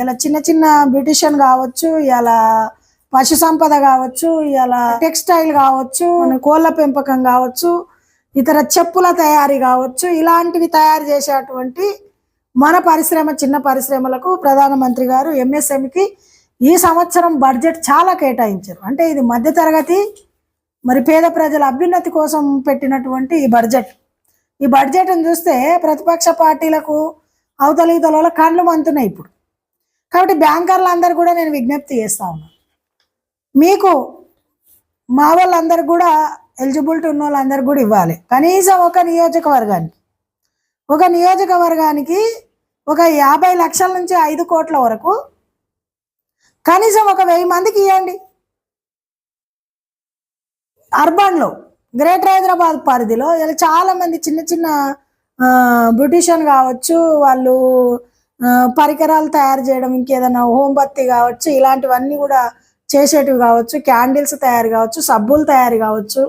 ఇలా చిన్న చిన్న బ్యూటిషియన్ కావచ్చు ఇలా పశు సంపద కావచ్చు ఇలా టెక్స్టైల్ కావచ్చు కోళ్ళ పెంపకం కావచ్చు ఇతర చెప్పుల తయారీ కావచ్చు ఇలాంటివి తయారు చేసేటువంటి మన పరిశ్రమ చిన్న పరిశ్రమలకు ప్రధానమంత్రి గారు ఎంఎస్ఎంకి ఈ సంవత్సరం బడ్జెట్ చాలా కేటాయించారు. అంటే ఇది మధ్యతరగతి మరి పేద ప్రజల అభ్యున్నతి కోసం పెట్టినటువంటి ఈ బడ్జెట్. ఈ బడ్జెట్ను చూస్తే ప్రతిపక్ష పార్టీలకు అవతల ఇతల కళ్ళు మంతున్నాయి ఇప్పుడు. కాబట్టి బ్యాంకర్లు అందరు కూడా నేను విజ్ఞప్తి చేస్తా ఉన్నాను మీకు మా వాళ్ళందరూ కూడా ఎలిజిబిలిటీ ఉన్న వాళ్ళందరూ కూడా ఇవ్వాలి. కనీసం ఒక నియోజకవర్గానికి ఒక నియోజకవర్గానికి ఒక యాభై లక్షల నుంచి ఐదు కోట్ల వరకు కనీసం ఒక వెయ్యి మందికి ఇవ్వండి. అర్బన్లో గ్రేటర్ హైదరాబాద్ పరిధిలో ఇలా చాలామంది చిన్న చిన్న బ్యూటిషియన్ కావచ్చు వాళ్ళు పరికరాలు తయారు చేయడం ఇంకేదైనా హోంబత్తి కావచ్చు ఇలాంటివన్నీ కూడా చేసేటివి కావచ్చు. క్యాండిల్స్ తయారు కావచ్చు సబ్బులు తయారు కావచ్చు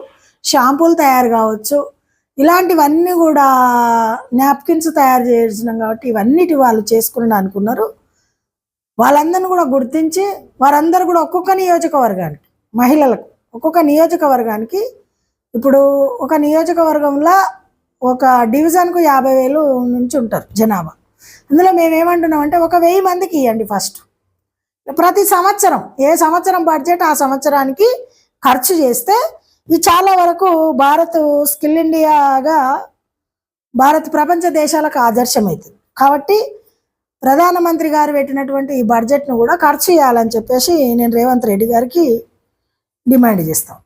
షాంపూలు తయారు కావచ్చు. ఇలాంటివన్నీ కూడా నాప్కిన్స్ తయారు చేసినాం కాబట్టి ఇవన్నిటి వాళ్ళు చేసుకుని అనుకున్నారు. వాళ్ళందరిని కూడా గుర్తించి వారందరూ కూడా ఒక్కొక్క నియోజకవర్గానికి మహిళలకు ఒక్కొక్క నియోజకవర్గానికి ఇప్పుడు ఒక నియోజకవర్గంలో ఒక డివిజన్కు యాభై వేలు నుంచి ఉంటారు జనాభా. అందులో మేము ఏమంటున్నాం అంటే ఒక వెయ్యి మందికి ఇవ్వండి ఫస్ట్. ప్రతి సంవత్సరం ఏ సంవత్సరం బడ్జెట్ ఆ సంవత్సరానికి ఖర్చు చేస్తే ఇది చాలా వరకు భారత్ స్కిల్ ఇండియాగా భారత్ ప్రపంచ దేశాలకు ఆదర్శమవుతుంది. కాబట్టి ప్రధానమంత్రి గారు పెట్టినటువంటి ఈ బడ్జెట్ను కూడా ఖర్చు చేయాలని చెప్పేసి నేను రేవంత్ రెడ్డి గారికి డిమాండ్ చేస్తాం.